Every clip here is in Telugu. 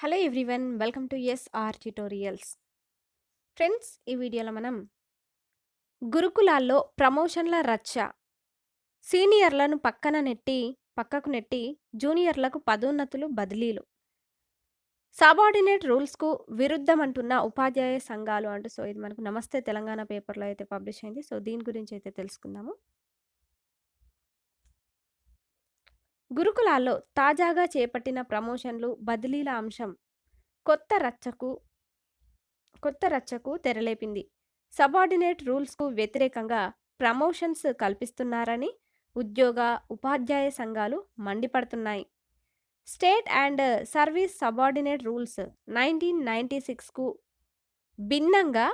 Hello everyone welcome to SR tutorials friends ఈ వీడియోలో మనం గురుకులాల్లో ప్రమోషన్ల రచ్చ. సీనియర్లను పక్కన నెట్టి పక్కకు నెట్టి జూనియర్లకు పదోన్నతులు బదిలీలు. సబార్డినేట్ రూల్స్కు విరుద్ధం అంటున్న ఉపాధ్యాయ సంఘాలు అంటూ సో ఇది మనకు నమస్తే తెలంగాణ పేపర్లో అయితే పబ్లిష్ అయింది. సో దీని గురించి అయితే తెలుసుకుందాము. గురుకులాల్లో తాజాగా చేపట్టిన ప్రమోషన్లు బదిలీల అంశం కొత్త రచ్చకు కొత్త రచ్చకు తెరలేపింది. సబార్డినేట్ రూల్స్కు వ్యతిరేకంగా ప్రమోషన్స్ కల్పిస్తున్నారని ఉద్యోగ ఉపాధ్యాయ సంఘాలు మండిపడుతున్నాయి. State and service subordinate rules nineteen ninety సిక్స్కు భిన్నంగా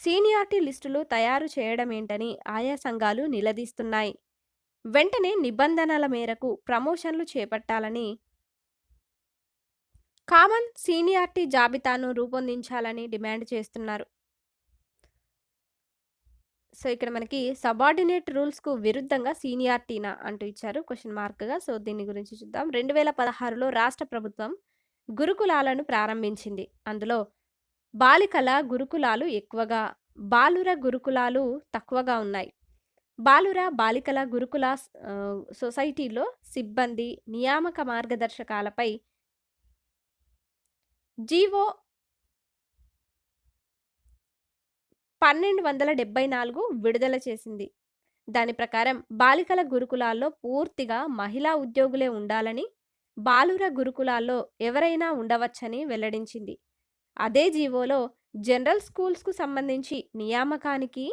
సీనియారిటీ లిస్టులు తయారు చేయడమేంటని ఆయా సంఘాలు నిలదీస్తున్నాయి. వెంటనే నిబంధనల మేరకు ప్రమోషన్లు చేపట్టాలని కామన్ సీనియార్టీ జాబితాను రూపొందించాలని డిమాండ్ చేస్తున్నారు. సో ఇక్కడ మనకి సబార్డినేట్ రూల్స్కు విరుద్ధంగా సీనియార్టీనా అంటూ ఇచ్చారు క్వశ్చన్ మార్క్గా. సో దీని గురించి చూద్దాం. రెండు వేల పదహారులో రాష్ట్ర ప్రభుత్వం గురుకులాలను ప్రారంభించింది. అందులో బాలికల గురుకులాలు ఎక్కువగా బాలుర గురుకులాలు తక్కువగా ఉన్నాయి. బాలుర బాలికల గురుకుల సొసైటీలో సిబ్బంది నియామక మార్గదర్శకాలపై జీవో పన్నెండు వందల డెబ్బై నాలుగు విడుదల చేసింది. దాని ప్రకారం బాలికల గురుకులాల్లో పూర్తిగా మహిళా ఉద్యోగులే ఉండాలని బాలుర గురుకులాల్లో ఎవరైనా ఉండవచ్చని వెల్లడించింది. అదే జీవోలో జనరల్ స్కూల్స్కు సంబంధించి నియామకానికి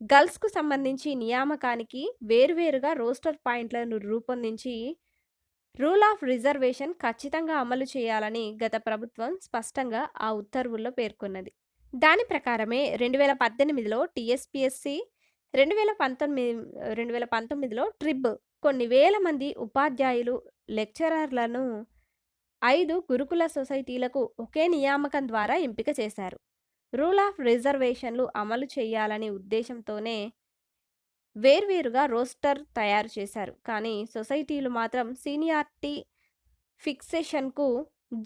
గర్ల్స్కు సంబంధించి నియామకానికి వేరువేరుగా రోస్టర్ పాయింట్లను రూపొందించి రూల్ ఆఫ్ రిజర్వేషన్ ఖచ్చితంగా అమలు చేయాలని గత ప్రభుత్వం స్పష్టంగా ఆ ఉత్తర్వుల్లో పేర్కొన్నది. దాని ప్రకారమే రెండు వేల పద్దెనిమిదిలో టీఎస్పిఎస్సి రెండు వేల పంతొమ్మిది రెండు వేల పంతొమ్మిదిలో ట్రిబ్ కొన్ని వేల మంది ఉపాధ్యాయులు లెక్చరర్లను ఐదు గురుకుల సొసైటీలకు ఒకే నియామకం ద్వారా ఎంపిక చేశారు. రూల్ ఆఫ్ రిజర్వేషన్లు అమలు చేయాలనే ఉద్దేశంతోనే వేర్వేరుగా రోస్టర్ తయారు చేశారు. కానీ సొసైటీలు మాత్రం సీనియార్టీ ఫిక్సేషన్కు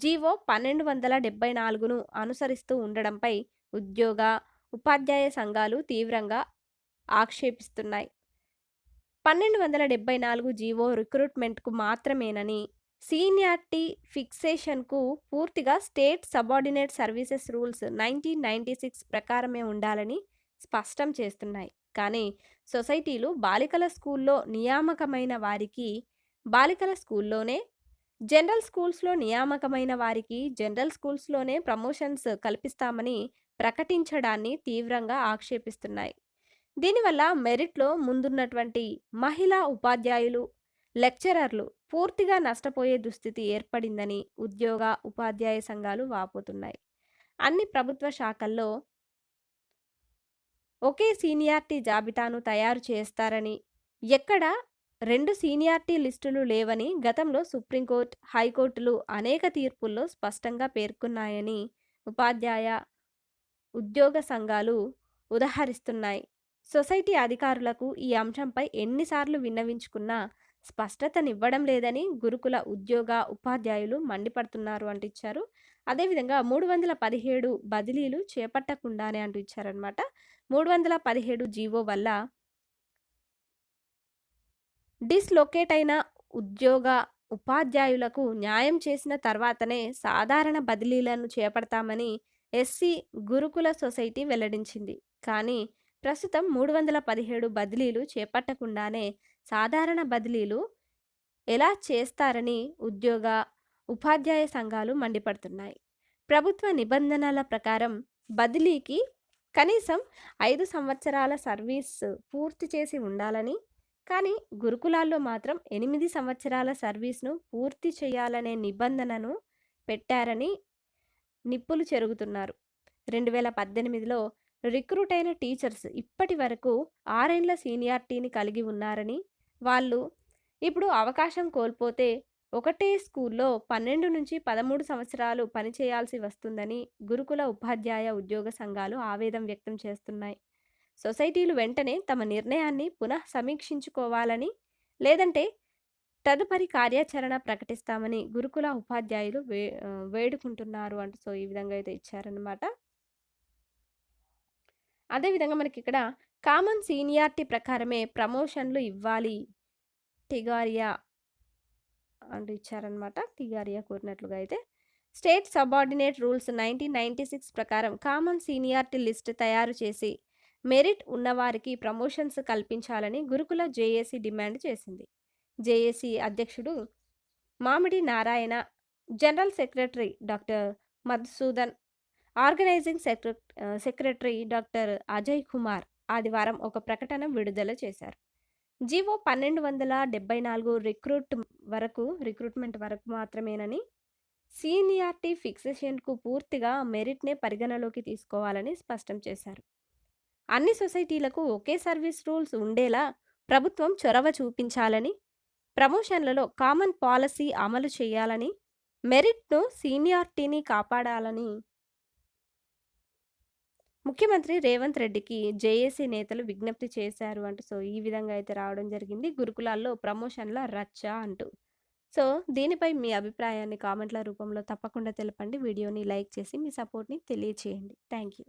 జీవో పన్నెండు వందల డెబ్బై నాలుగును అనుసరిస్తూ ఉండడంపై ఉద్యోగ ఉపాధ్యాయ సంఘాలు తీవ్రంగా ఆక్షేపిస్తున్నాయి. పన్నెండు వందల డెబ్బై నాలుగు జీవో రిక్రూట్మెంట్కు మాత్రమేనని సీనియార్టీ ఫిక్సేషన్కు పూర్తిగా state subordinate services rules nineteen ninety six ప్రకారమే ఉండాలని స్పష్టం చేస్తున్నాయి. కానీ సొసైటీలు బాలికల స్కూల్లో నియామకమైన వారికి బాలికల స్కూల్లోనే జనరల్ స్కూల్స్లో నియామకమైన వారికి జనరల్ స్కూల్స్లోనే ప్రమోషన్స్ కల్పిస్తామని ప్రకటించడాన్ని తీవ్రంగా ఆక్షేపిస్తున్నాయి. దీనివల్ల మెరిట్లో ముందున్నటువంటి మహిళా ఉపాధ్యాయులు లెక్చరర్లు పూర్తిగా నష్టపోయే దుస్థితి ఏర్పడిందని ఉద్యోగ ఉపాధ్యాయ సంఘాలు వాపోతున్నాయి. అన్ని ప్రభుత్వ శాఖల్లో ఒకే సీనియార్టీ జాబితాను తయారు చేస్తారని ఎక్కడ రెండు సీనియార్టీ లిస్టులు లేవని గతంలో సుప్రీంకోర్టు హైకోర్టులు అనేక తీర్పుల్లో స్పష్టంగా పేర్కొన్నాయని ఉపాధ్యాయ ఉద్యోగ సంఘాలు ఉదహరిస్తున్నాయి. సొసైటీ అధికారులకు ఈ అంశంపై ఎన్నిసార్లు విన్నవించుకున్నా స్పష్టతనివ్వడం లేదని గురుకుల ఉద్యోగ ఉపాధ్యాయులు మండిపడుతున్నారు అంటూ ఇచ్చారు అదేవిధంగా మూడు వందల పదిహేడు బదిలీలు చేపట్టకుండానే అంటూ ఇచ్చారనమాట మూడు వందల పదిహేడు జీవో వల్ల డిస్లొకేట్ అయిన ఉద్యోగ ఉపాధ్యాయులకు న్యాయం చేసిన తర్వాతనే సాధారణ బదిలీలను చేపడతామని ఎస్సీ గురుకుల సొసైటీ వెల్లడించింది. కానీ ప్రస్తుతం మూడు వందల పదిహేడు బదిలీలు చేపట్టకుండానే సాధారణ బదిలీలు ఎలా చేస్తారని ఉద్యోగ ఉపాధ్యాయ సంఘాలు మండిపడుతున్నాయి. ప్రభుత్వ నిబంధనల ప్రకారం బదిలీకి కనీసం ఐదు సంవత్సరాల సర్వీస్ పూర్తి చేసి ఉండాలని కానీ గురుకులాల్లో మాత్రం ఎనిమిది సంవత్సరాల సర్వీస్ను పూర్తి చేయాలనే నిబంధనను పెట్టారని నిప్పులు చెరుగుతున్నారు. రెండు వేల పద్దెనిమిదిలో రిక్రూట్ అయిన టీచర్స్ ఇప్పటి వరకు ఆరేండ్ల సీనియారిటీని కలిగి ఉన్నారని వాళ్ళు ఇప్పుడు అవకాశం కోల్పోతే ఒకటే స్కూల్లో పన్నెండు నుంచి పదమూడు సంవత్సరాలు పనిచేయాల్సి వస్తుందని గురుకుల ఉపాధ్యాయ ఉద్యోగ సంఘాలు ఆవేదన వ్యక్తం చేస్తున్నాయి సొసైటీలు వెంటనే తమ నిర్ణయాన్ని పునః సమీక్షించుకోవాలని లేదంటే తదుపరి కార్యాచరణ ప్రకటిస్తామని గురుకుల ఉపాధ్యాయులు వే వేడుకుంటున్నారు అంటూ సో, ఈ విధంగా అయితే ఇచ్చారనమాట. అదేవిధంగా మనకిక్కడ కామన్ సీనియారిటీ ప్రకారమే ప్రమోషన్‌లు ఇవ్వాలి. టిగారియా అంటూ ఇచ్చారనమాట. టిగారియా కోరినట్లుగా అయితే. స్టేట్ సబార్డినేట్ రూల్స్ 1996 ప్రకారం కామన్ సీనియారిటీ లిస్ట్ తయారు చేసి, మెరిట్ ఉన్నవారికి ప్రమోషన్స్ కల్పించాలని గురుకుల జేఏసీ డిమాండ్ చేసింది. జేఏసీ అధ్యక్షుడు Mamidi Narayana, general secretary doctor Madhusudan, organising సెక్ర secretary doctor Ajay Kumar ఆదివారం ఒక ప్రకటన విడుదల చేశారు. జీవో 1274 రిక్రూట్ వరకు రిక్రూట్‌మెంట్ వరకు మాత్రమేనని, సీనియార్టీ ఫిక్సేషన్‌కు పూర్తిగా మెరిట్‌నే పరిగణలోకి తీసుకోవాలని స్పష్టం చేశారు. అన్ని సొసైటీలకు ఒకే సర్వీస్ రూల్స్ ఉండేలా ప్రభుత్వం చొరవ చూపించాలని, ప్రమోషన్‌లలో కామన్ పాలసీ అమలు చేయాలని, మెరిట్‌ను, సీనియార్టీని కాపాడాలని ముఖ్యమంత్రి రేవంత్ రెడ్డికి జేఏసీ నేతలు విజ్ఞప్తి చేశారు అంటూ సో, ఈ విధంగా అయితే రావడం జరిగింది. గురుకులాల్లో ప్రమోషన్‌ల రచ్చ అంటూ. సో, దీనిపై మీ అభిప్రాయాన్ని కామెంట్‌ల రూపంలో తప్పకుండా తెలపండి. వీడియోని లైక్ చేసి మీ సపోర్ట్‌ని తెలియచేయండి. Thank you.